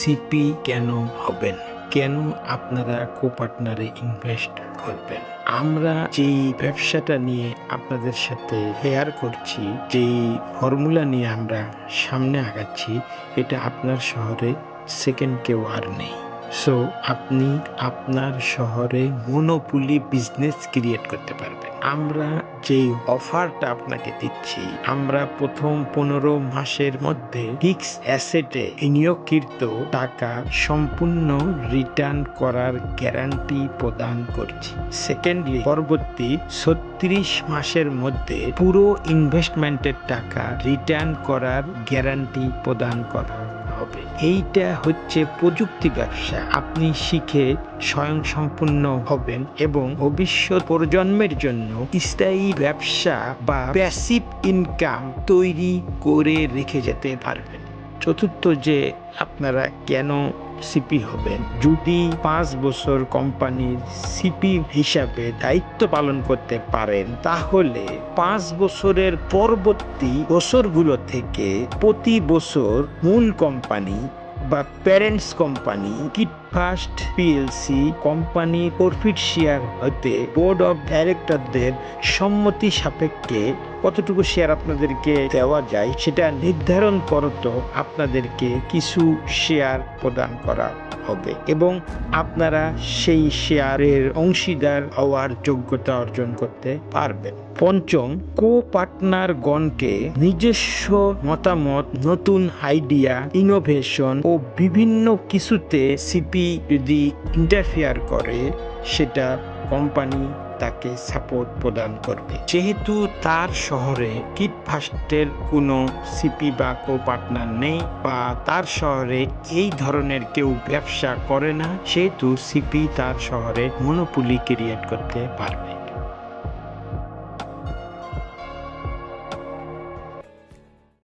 CP কেন হবেন? কেন আপনারা কো পার্টনারে ইনভেস্ট করবেন? আমরা যেই ব্যবসাটা নিয়ে আপনাদের সাথে শেয়ার করছি, যেই ফর্মুলা নিয়ে আমরা সামনে আগাচ্ছি, এটা আপনার শহরে সেকেন্ড কেউ আর নেই। সো আপনি আপনার শহরে মনোপুলি বিজনেস ক্রিয়েট করতে পারবেন আমরা যেই অফারটা আপনাকে দিচ্ছি, আমরা প্রথম পনেরো মাসের মধ্যে ফিক্স অ্যাসেটে বিনিয়োগকৃত টাকা সম্পূর্ণ রিটার্ন করার গ্যারান্টি প্রদান করছি। সেকেন্ডলি পরবর্তী ছত্রিশ মাসের মধ্যে পুরো ইনভেস্টমেন্টের টাকা রিটার্ন করার গ্যারান্টি প্রদান করা। হবে। এইটা হচ্ছে প্রযুক্তি ব্যবসা। আপনি শিখে স্বয়ংসম্পূর্ণ হবেন এবং ভবিষ্যৎ প্রজন্মের জন্য স্থায়ী ব্যবসা বা প্যাসিভ ইনকাম তৈরি করে রেখে যেতে পারবেন। চতুর্থ যে আপনারা কেন সিপি হবেন যদি পাঁচ বছর কোম্পানির সিপি হিসাবে দায়িত্ব পালন করতে পারেন, তাহলে পাঁচ বছরের পরবর্তী বছরগুলো থেকে প্রতি বছর মূল কোম্পানি বা parents company kit first PLC company profit share হতে বোর্ড অফ ডাইরেক্টরদের সম্মতি সাপেক্ষে কতটুকু শেয়ার আপনাদেরকে দেওয়া যায় সেটা নির্ধারণ করত আপনাদেরকে কিছু শেয়ার প্রদান করা। হবে এবং আপনারা সেই শেয়ারের অংশীদার হওয়ার যোগ্যতা অর্জন করতে পারবেন। পঞ্চম কো পার্টনার গণকে নিজস্ব মতামত, নতুন আইডিয়া ইনোভেশন ও বিভিন্ন কিছুতে সিপি যদি ইন্টারফেয়ার করে, সেটা কোম্পানি তাকে সাপোর্ট প্রদান করবে। যেহেতু তার শহরে কিট ফাস্টের কোনো সিপি বা কো পার্টনার নেই বা তার শহরে এই ধরনের কেউ ব্যবসা করে না, সেহেতু সিপি তার শহরে মনোপুলি ক্রিয়েট করতে পারবে।